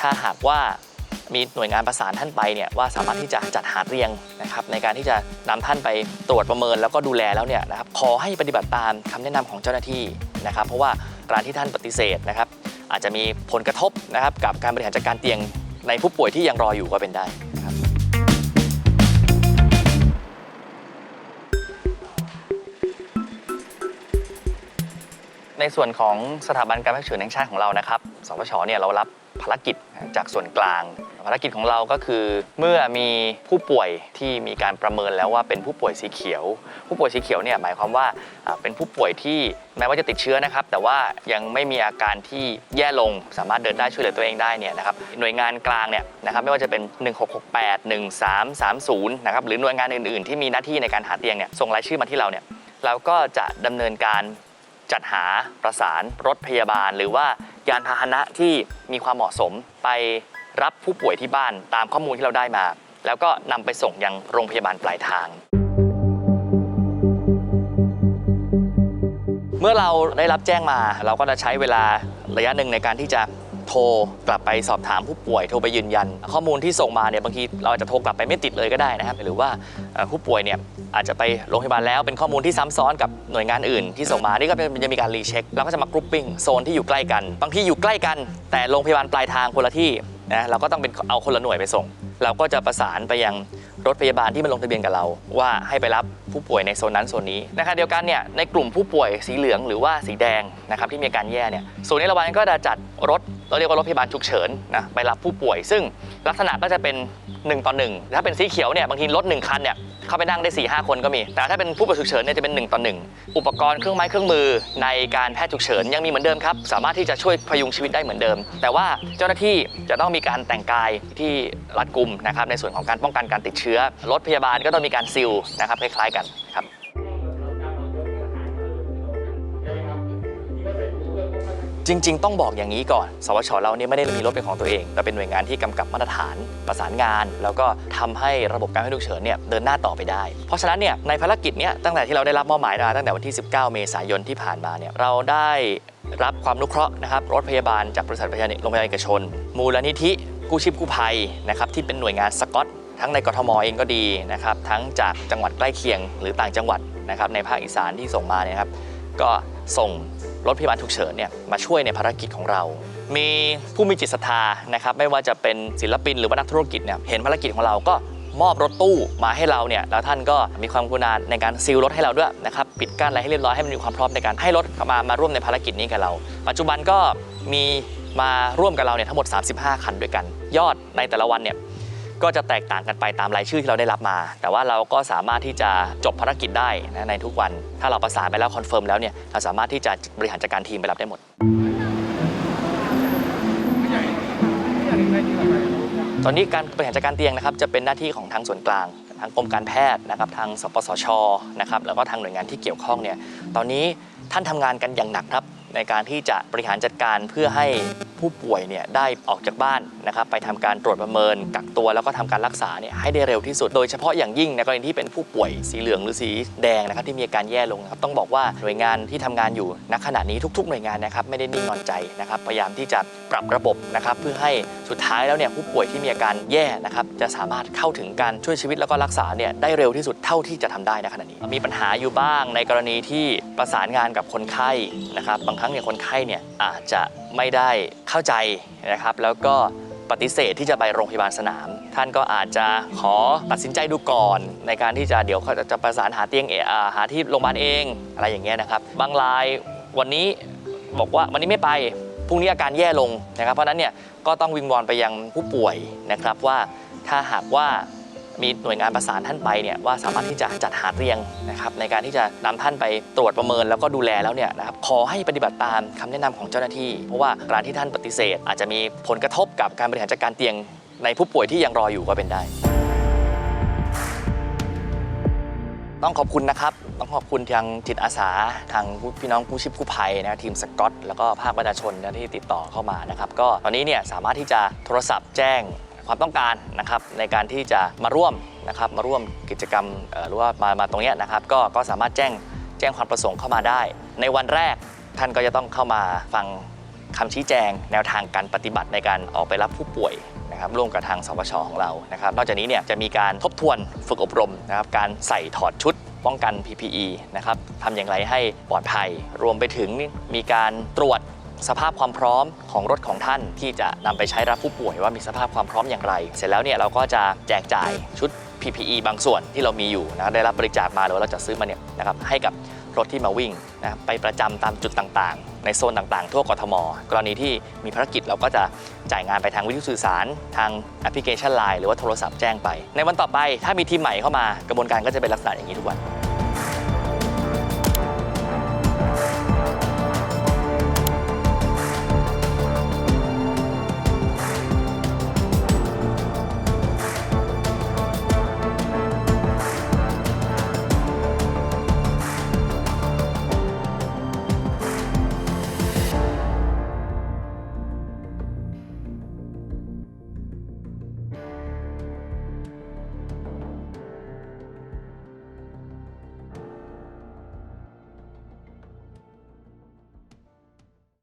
ถ้าหากว่ามีหน่วยงานประสานท่านไปเนี่ยว่าสามารถที่จะจัดหาเรียงนะครับในการที่จะนำท่านไปตรวจประเมินแล้วก็ดูแลแล้วเนี่ยนะครับขอให้ปฏิบัติตามคำแนะนำของเจ้าหน้าที่นะครับ เพราะว่าการที่ท่านปฏิเสธนะครับ อาจจะมีผลกระทบนะครับกับการบริหารจัดการเตียงในผู้ป่วยที่ยังรออยู่ก็เป็นได้นะครับในส่วนของสถาบันการแพทย์ฉุกเฉินแห่งชาติของเรานะครับ สปชเนี่ยเรารับภารกิจจากส่วนกลาง ภารกิจของเราก็คือ เมื่อมีผู้ป่วยที่มีการประเมินแล้วว่าเป็นผู้ป่วยสีเขียว ผู้ป่วยสีเขียวเนี่ยหมายความว่าเป็นผู้ป่วยที่แม้ว่าจะติดเชื้อนะครับ แต่ว่ายังไม่มีอาการที่แย่ลงสามารถเดินได้ช่วยเหลือตัวเองได้เนี่ยนะครับหน่วยงานกลางเนี่ยนะครับไม่ว่าจะเป็น 1668 1330นะครับหรือหน่วยงานอื่น ๆ ที่มีหน้าที่ในการหาเตียงเนี่ยส่งรายชื่อมาที่เราเนี่ยเราก็จะดำเนินการ จัดหาประสานรถพยาบาล หรือว่ายานพาหนะที่มีความเหมาะสมไปรับผู้ป่วยที่บ้านตามข้อมูลที่เราได้มา แล้วก็นำไปส่งยังโรงพยาบาลปลายทาง เมื่อเราได้รับแจ้งมา เราก็จะใช้เวลาระยะหนึ่งในการที่จะ โทรกลับไปสอบถามผู้ป่วยโทรไปยืนยัน ข้อมูลที่ส่งมาเนี่ยบางทีเราอาจจะโทรกลับไปไม่ติดเลยก็ได้นะครับ หรือว่าผู้ป่วยเนี่ยอาจจะไปโรงพยาบาลแล้วเป็นข้อมูลที่ซ้ำซ้อนกับหน่วยงานอื่น ที่ส่งมานี่ก็จะมีการรีเช็คเราก็จะมากรุ๊ปปิ้งโซนที่อยู่ใกล้กัน บางที่อยู่ใกล้กัน แต่โรงพยาบาลปลายทางคนละที่นะเราก็ต้องเป็นเอาคนละหน่วยไปส่ง เราก็จะประสานไปยัง รถพยาบาลที่มาลงทะเบียนกับเรา ว่าให้ไปรับผู้ป่วยในโซนนั้นโซนนี้นะคะเดียวกันเนี่ยในกลุ่มผู้ป่วยสีเหลืองหรือว่าสีแดงนะครับที่มีอาการแย่เนี่ยศูนย์นิรบาลก็จะจัดรถเราเรียกว่ารถพยาบาลฉุกเฉินนะไปรับผู้ป่วย ซึ่งลักษณะก็จะเป็น 1 ต่อ 1 ถ้าเป็นสีเขียวเนี่ยบางทีรถ 1 คันเนี่ยเข้าไปนั่งได้4 5คนก็มี แต่ถ้าเป็นผู้ป่วยฉุกเฉินเนี่ยจะเป็น 1 ต่อ 1 อุปกรณ์เครื่องไม้เครื่องมือในการแพทย์ฉุกเฉินยังมีเหมือนเดิมครับ สามารถที่จะช่วยพยุงชีวิตได้เหมือนเดิม แต่ว่าเจ้าหน้าที่จะต้องมีการแต่งกายที่รัดกุมนะครับในส่วนของการป้องกันการติดเชื้อรถพยาบาลก็ต้องมีการซิลนะครับคล้ายๆกันครับจริง ๆ ต้องบอกอย่างนี้ก่อน สวชเราเนี่ยไม่ได้มีรถเป็นของตัวเอง แต่เป็นหน่วยงานที่กำกับมาตรฐานประสานงาน แล้วก็ทำให้ระบบการให้ฉุกเฉินเนี่ยเดินหน้าต่อไปได้ เพราะฉะนั้นเนี่ยในภารกิจเนี้ยตั้งแต่ที่เราได้รับมอบหมายมาตั้งแต่วันที่ 19 เมษายนที่ผ่านมาเนี่ยเราได้รับความอนุเคราะห์นะครับรถพยาบาลจากบริษัทพยาบาลโรงพยาบาลเอกชน มูลนิธิกู้ชีพกู้ภัยนะครับที่เป็นหน่วยงานสกอต ทั้งในกทมเองก็ดีนะครับ ทั้งจากจังหวัดใกล้เคียงหรือต่างจังหวัดนะครับในภาคอีสานที่ส่งมาเนี่ยครับก็ส่งรถพยาบาลฉุกเฉินเนี่ยมาช่วยในภารกิจของเรา มีผู้มีจิตศรัทธานะครับไม่ว่าจะเป็นศิลปินหรือว่านักธุรกิจเนี่ยเห็นภารกิจของเราก็มอบรถตู้มาให้เราเนี่ยแล้วท่านก็มีความกรุณาในการซีลรถให้เราด้วยนะครับปิดกั้นอะไรให้เรียบร้อยให้มันมีความพร้อมในการให้รถมามาร่วมในภารกิจนี้กับเรา ปัจจุบันก็มีมาร่วมกับเราเนี่ยทั้งหมด 35 คันด้วยกัน ยอดในแต่ละวันเนี่ย ก็จะแตกต่างกันไปตามรายชื่อที่เราได้รับมา แต่ว่าเราก็สามารถที่จะจบภารกิจได้นะในทุกวัน ถ้าเราประสานไปแล้วคอนเฟิร์มแล้วเนี่ยเราสามารถที่จะบริหารจัดการทีมไปรับได้หมด ตอนนี้การบริหารจัดการเตียงนะครับจะเป็นหน้าที่ของทางส่วนกลางทางกรมการแพทย์นะครับทางสปสชนะครับแล้วก็ทางหน่วยงานที่เกี่ยวข้องเนี่ยตอนนี้ท่านทำงานกันอย่างหนักครับ ในการที่จะบริหารจัดการเพื่อให้ผู้ป่วยเนี่ยได้ออกจากบ้านนะครับไปทำการตรวจประเมินกักตัวแล้วก็ทำการรักษาเนี่ยให้ได้เร็วที่สุด โดยเฉพาะอย่างยิ่งในกรณีที่เป็นผู้ป่วยสีเหลืองหรือสีแดงนะครับที่มีอาการแย่ลงนะครับต้องบอกว่าหน่วยงานที่ทำงานอยู่ณขณะนี้ทุก ๆ หน่วยงานนะครับไม่ได้นิ่งนอนใจนะครับพยายามที่จะปรับระบบนะครับเพื่อให้สุดท้ายแล้วเนี่ยผู้ป่วยที่มีอาการแย่นะครับจะสามารถเข้าถึงการช่วยชีวิตแล้วก็รักษาเนี่ยได้เร็วที่สุดเท่าที่จะทำได้ณขณะนี้ มีปัญหาอยู่บ้างในกรณีที่ประสานงานกับคนไข้นะครับบางครั้งเนี่ยคนไข้เนี่ยอาจจะไม่ได้เข้าใจนะครับ แล้วก็ปฏิเสธที่จะไปโรงพยาบาลสนาม ท่านก็อาจจะขอตัดสินใจดูก่อน ในการที่จะเดี๋ยวเขาจะประสานหาเตียงเออ่าหาที่โรงพยาบาลเองอะไรอย่างเงี้ยนะครับ บางรายวันนี้บอกว่าวันนี้ไม่ไปพรุ่งนี้อาการแย่ลงนะครับ เพราะฉะนั้นเนี่ยก็ต้องวิงวอนไปยังผู้ป่วยนะครับว่าถ้าหากว่า มีหน่วยงานประสานท่านไปเนี่ยว่าสามารถที่จะจัดหาเตียงนะครับในการที่จะนำท่านไปตรวจประเมินแล้วก็ดูแลแล้วเนี่ยนะครับขอให้ปฏิบัติตามคำแนะนำของเจ้าหน้าที่ เพราะว่าการที่ท่านปฏิเสธ อาจจะมีผลกระทบกับการบริหารจัดการเตียง ในผู้ป่วยที่ยังรออยู่ก็เป็นได้ ต้องขอบคุณนะครับต้องขอบคุณทางจิตอาสา ทางพี่น้องกู้ชีพกู้ภัยนะทีมสกอต แล้วก็ภาคประชาชนที่ติดต่อเข้ามานะครับก็ตอนนี้เนี่ยสามารถที่จะโทรศัพท์แจ้ง ความต้องการนะครับในการที่จะมาร่วมนะครับมาร่วมกิจกรรมหรือว่ามามาตรงเนี้ยนะครับก็ก็สามารถแจ้งแจ้งความประสงค์เข้ามาได้ ในวันแรกท่านก็จะต้องเข้ามาฟังคคำชี้แจงแนวทางการปฏิบัติในการออกไปรับผู้ป่วยนะครับร่วมกับทางสปชของเรานะครับนอกจากนี้เนี่ยจะมีการทบทวนฝึกอบรมนะครับการใส่ถอดชุดป้องกัน PPE นะครับทำอย่างไรให้ปลอดภัย รวมไปถึงมีการตรวจ สภาพความพร้อมของรถของท่านที่จะนำไปใช้รับผู้ป่วยว่ามีสภาพความพร้อมอย่างไร เสร็จแล้วเนี่ยเราก็จะแจกจ่ายชุด PPE บางส่วนที่เรามีอยู่นะได้รับบริจาคมาหรือว่าเราจะซื้อมาเนี่ยนะครับให้กับรถที่มาวิ่งนะไปประจำตามจุดต่างๆ ในโซนต่างๆ ทั่วกทม กรณีที่มีภารกิจเราก็จะจ่ายงานไปทางวิทยุสื่อสาร ทางแอปพลิเคชัน Line หรือว่าโทรศัพท์แจ้งไป ในวันต่อไปถ้ามีทีมใหม่เข้ามากระบวนการก็จะเป็นลักษณะอย่างนี้ทุกวัน